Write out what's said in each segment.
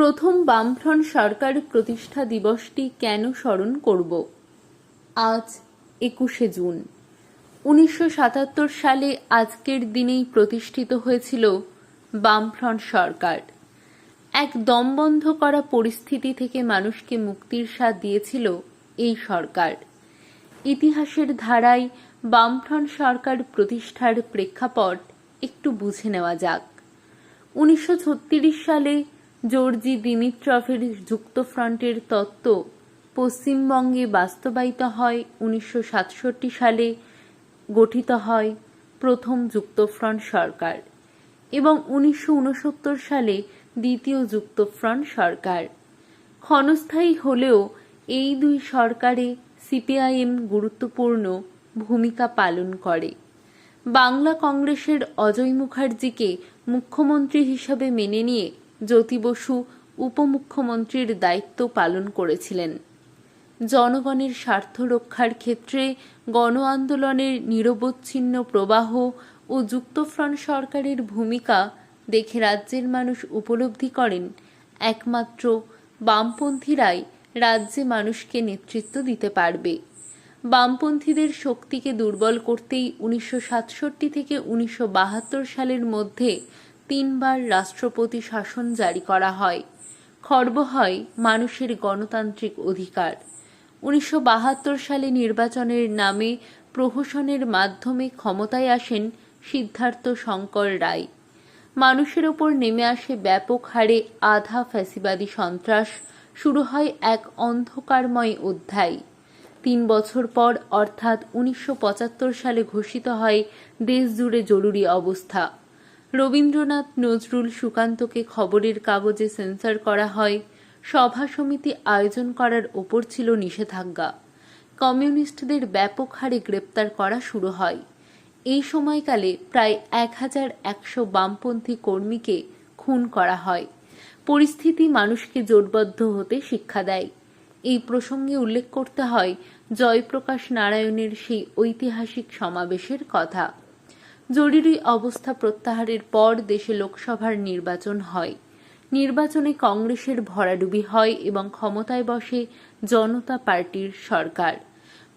প্রথম বামফ্রন্ট সরকার প্রতিষ্ঠা দিবসটি কেন স্মরণ করব? আজ একুশে জুন। উনিশশো সাতাত্তর সালে আজকের দিনেই প্রতিষ্ঠিত হয়েছিল বামফ্রন্ট সরকার। এক দমবন্ধ করা পরিস্থিতি থেকে মানুষকে মুক্তির স্বাদ দিয়েছিল এই সরকার। ইতিহাসের ধারায় বামফ্রন্ট সরকার প্রতিষ্ঠার প্রেক্ষাপট একটু বুঝে নেওয়া যাক। উনিশশো ছত্রিশ সালে জর্জি দিমিত্রভের যুক্তফ্রন্টের তত্ত্ব পশ্চিমবঙ্গে বাস্তবায়িত হয় উনিশশো সাতষট্টি সালে গঠিত হয় প্রথম যুক্তফ্রন্ট সরকার এবং উনিশশো উনসত্তর সালে দ্বিতীয় যুক্তফ্রন্ট সরকার। ক্ষণস্থায়ী হলেও এই দুই সরকারে সিপিআইএম গুরুত্বপূর্ণ ভূমিকা পালন করে। বাংলা কংগ্রেসের অজয় মুখার্জিকে মুখ্যমন্ত্রী হিসাবে মেনে নিয়ে জ্যোতি বসু উপমুখ্যমন্ত্রীর দায়িত্ব পালন করেছিলেন। জনগণের স্বার্থ রক্ষার ক্ষেত্রে গণ আন্দোলনের নিরবচ্ছিন্ন প্রবাহ ও যুক্তফ্রন্ট সরকারের ভূমিকা দেখে রাজ্যের মানুষ উপলব্ধি করেন। একমাত্র বামপন্থীরাই রাজ্যে মানুষকে নেতৃত্ব দিতে পারবে। বামপন্থীদের শক্তিকে দুর্বল করতেই উনিশশো সাতষট্টি থেকে উনিশশো বাহাত্তর সালের মধ্যে তিনবার রাষ্ট্রপতি শাসন জারি করা হয়। খর্ব হয় মানুষের গণতান্ত্রিক অধিকার। উনিশশো বাহাত্তর সালে নির্বাচনের নামে প্রহসনের মাধ্যমে ক্ষমতায় আসেন সিদ্ধার্থ শঙ্কর রায়। মানুষের ওপর নেমে আসে ব্যাপক হারে আধা ফ্যাসিবাদী সন্ত্রাস, শুরু হয় এক অন্ধকারময় অধ্যায়। তিন বছর পর অর্থাৎ উনিশশো পঁচাত্তর সালে ঘোষিত হয় দেশজুড়ে জরুরি অবস্থা। রবীন্দ্রনাথ নজরুল সুকান্তকে খবরের কাগজে সেন্সর করা হয়। সভা সমিতি আয়োজন করার ওপর ছিল নিষেধাজ্ঞা। কমিউনিস্টদের ব্যাপক হারে গ্রেপ্তার করা শুরু হয়। এই সময়কালে প্রায় এক হাজার একশো বামপন্থী কর্মীকে খুন করা হয়। পরিস্থিতি মানুষকে জোটবদ্ধ হতে শিক্ষা দেয়। এই প্রসঙ্গে উল্লেখ করতে হয় জয়প্রকাশ নারায়ণের সেই ঐতিহাসিক সমাবেশের কথা। জরুরি অবস্থা প্রত্যাহারের পর দেশে লোকসভার নির্বাচন হয়। নির্বাচনে কংগ্রেসের ভরাডুবি হয় এবং ক্ষমতায় বসে জনতা পার্টির সরকার।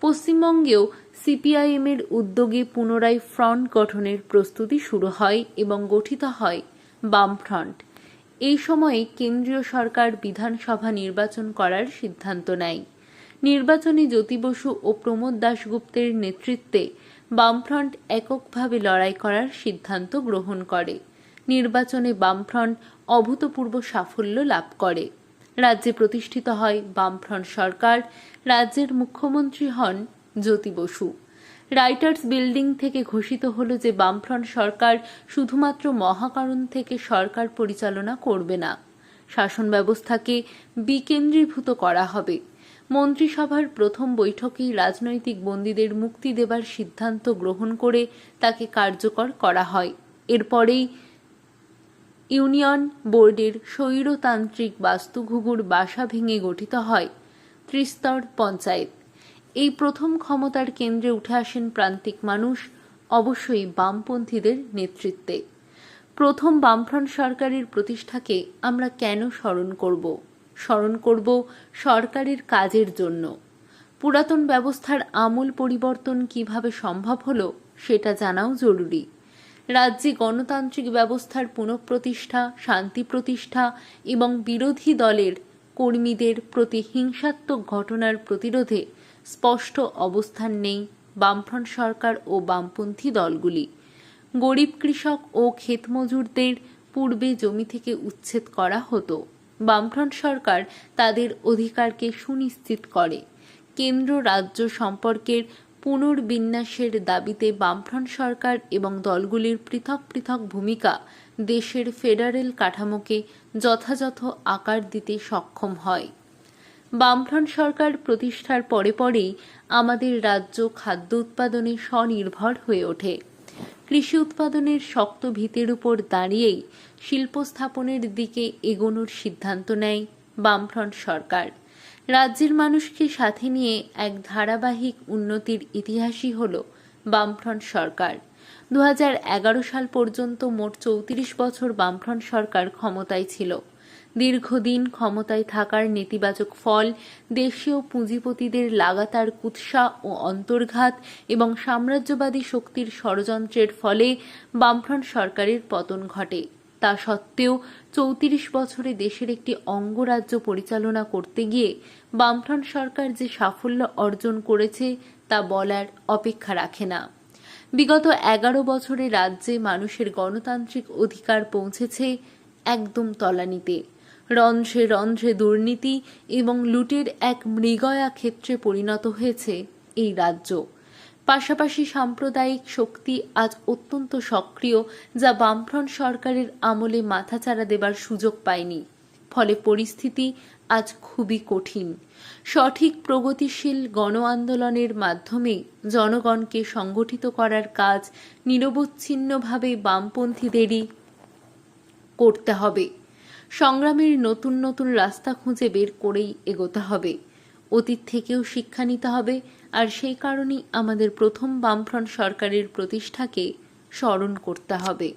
পশ্চিমবঙ্গেও সিপিআইএম এর উদ্যোগে পুনরায় ফ্রন্ট গঠনের প্রস্তুতি শুরু হয় এবং গঠিত হয় বামফ্রন্ট। এই সময়ে কেন্দ্রীয় সরকার বিধানসভা নির্বাচন করার সিদ্ধান্ত নেয়। নির্বাচনে জ্যোতি বসু ও প্রমোদ দাশগুপ্তের নেতৃত্বে বামফ্রন্ট এককভাবে লড়াই করার সিদ্ধান্ত গ্রহণ করে। নির্বাচনে বামফ্রন্ট অভূতপূর্ব সাফল্য লাভ করে। রাজ্যে প্রতিষ্ঠিত হয় বামফ্রন্ট সরকার, রাজ্যের মুখ্যমন্ত্রী হন জ্যোতি বসু। রাইটার্স বিল্ডিং থেকে ঘোষিত হলো যে বামফ্রন্ট সরকার শুধুমাত্র মহাকারণ থেকে সরকার পরিচালনা করবে না। শাসন ব্যবস্থাকে বিকেন্দ্রীভূত করা হবে। মন্ত্রিসভার প্রথম বৈঠকেই রাজনৈতিক বন্দীদের মুক্তি দেবার সিদ্ধান্ত গ্রহণ করে তাকে কার্যকর করা হয়। এরপরেই ইউনিয়ন বোর্ডের স্বৈরতান্ত্রিক বাস্তুঘুঘুর বাসা ভেঙে গঠিত হয়, ত্রিস্তর পঞ্চায়েত। এই প্রথম ক্ষমতার কেন্দ্রে উঠে আসেন প্রান্তিক মানুষ, অবশ্যই বামপন্থীদের নেতৃত্বে। প্রথম বামফ্রন্ট সরকারের প্রতিষ্ঠাকে আমরা কেন স্মরণ করব? স্মরণ করব সরকারের কাজের জন্য। পুরাতন ব্যবস্থার আমূল পরিবর্তন কীভাবে সম্ভব হলো সেটা জানাও জরুরি। রাজ্যে গণতান্ত্রিক ব্যবস্থার পুনঃপ্রতিষ্ঠা, শান্তি প্রতিষ্ঠা এবং বিরোধী দলের কর্মীদের প্রতি হিংসাত্মক ঘটনার প্রতিরোধে স্পষ্ট অবস্থান নেই বামফ্রন্ট সরকার ও বামপন্থী দলগুলি। গরিব কৃষক ও ক্ষেতমজুরদের পূর্বে জমি থেকে উচ্ছেদ করা হতো। বামফ্রন্ট সরকার তাদের অধিকারকে সুনিশ্চিত করে। কেন্দ্র রাজ্য সম্পর্কের পুনর্বিন্যাসের দাবিতে বামফ্রন্ট সরকার এবং দলগুলির পৃথক পৃথক ভূমিকা দেশের ফেডারেল কাঠামোকে যথাযথ আকার দিতে সক্ষম হয়। বামফ্রন্ট সরকার প্রতিষ্ঠার পরে পরেই আমাদের রাজ্য খাদ্য উৎপাদনে স্বনির্ভর হয়ে ওঠে। কৃষি উৎপাদনের শক্ত ভিতের উপর দাঁড়িয়েই শিল্প স্থাপনের দিকে এগোনোর সিদ্ধান্ত নেয় বামফ্রন্ট সরকার। রাজ্যের মানুষকে সাথে নিয়ে এক ধারাবাহিক উন্নতির ইতিহাসই হল বামফ্রন্ট সরকার। দু হাজার এগারো সাল পর্যন্ত মোট চৌত্রিশ বছর বামফ্রন্ট সরকার ক্ষমতায় ছিল। দীর্ঘদিন ক্ষমতায় থাকার নেতিবাচক ফল দেশীয় পুঁজিপতিদের লাগাতার কুৎসা ও অন্তর্ঘাত এবং সাম্রাজ্যবাদী শক্তির ষড়যন্ত্রের ফলে বামফ্রন্ট সরকারের পতন ঘটে। তা সত্ত্বেও চৌত্রিশ বছরে দেশের একটি অঙ্গরাজ্য পরিচালনা করতে গিয়ে বামফ্রন্ট সরকার যে সাফল্য অর্জন করেছে তা বলার অপেক্ষা রাখে না। বিগত এগারো বছরে রাজ্যে মানুষের গণতান্ত্রিক অধিকার পৌঁছেছে একদম তলানিতে। রন্ধ্রে রন্ধ্রে দুর্নীতি এবং লুটের এক মৃগয়া ক্ষেত্রে পরিণত হয়েছে এই রাজ্য। পাশাপাশি সাম্প্রদায়িক শক্তি আজ অত্যন্ত সক্রিয়, যা বামফ্রন্ট সরকারের আমলে মাথাচাড়া দেবার সুযোগ পায়নি। ফলে পরিস্থিতি আজ খুবই কঠিন। সঠিক প্রগতিশীল গণ আন্দোলনের মাধ্যমে জনগণকে সংগঠিত করার কাজ নিরবচ্ছিন্নভাবে বামপন্থীদেরই করতে হবে। সংগ্রামের নতুন নতুন রাস্তা খুঁজে বের করেই এগোতে হবে। অতীত থেকেও শিক্ষা নিতে হবে, আর সেই কারণেই আমাদের প্রথম বামফ্রন্ট সরকারের প্রতিষ্ঠাকে স্মরণ করতে হবে।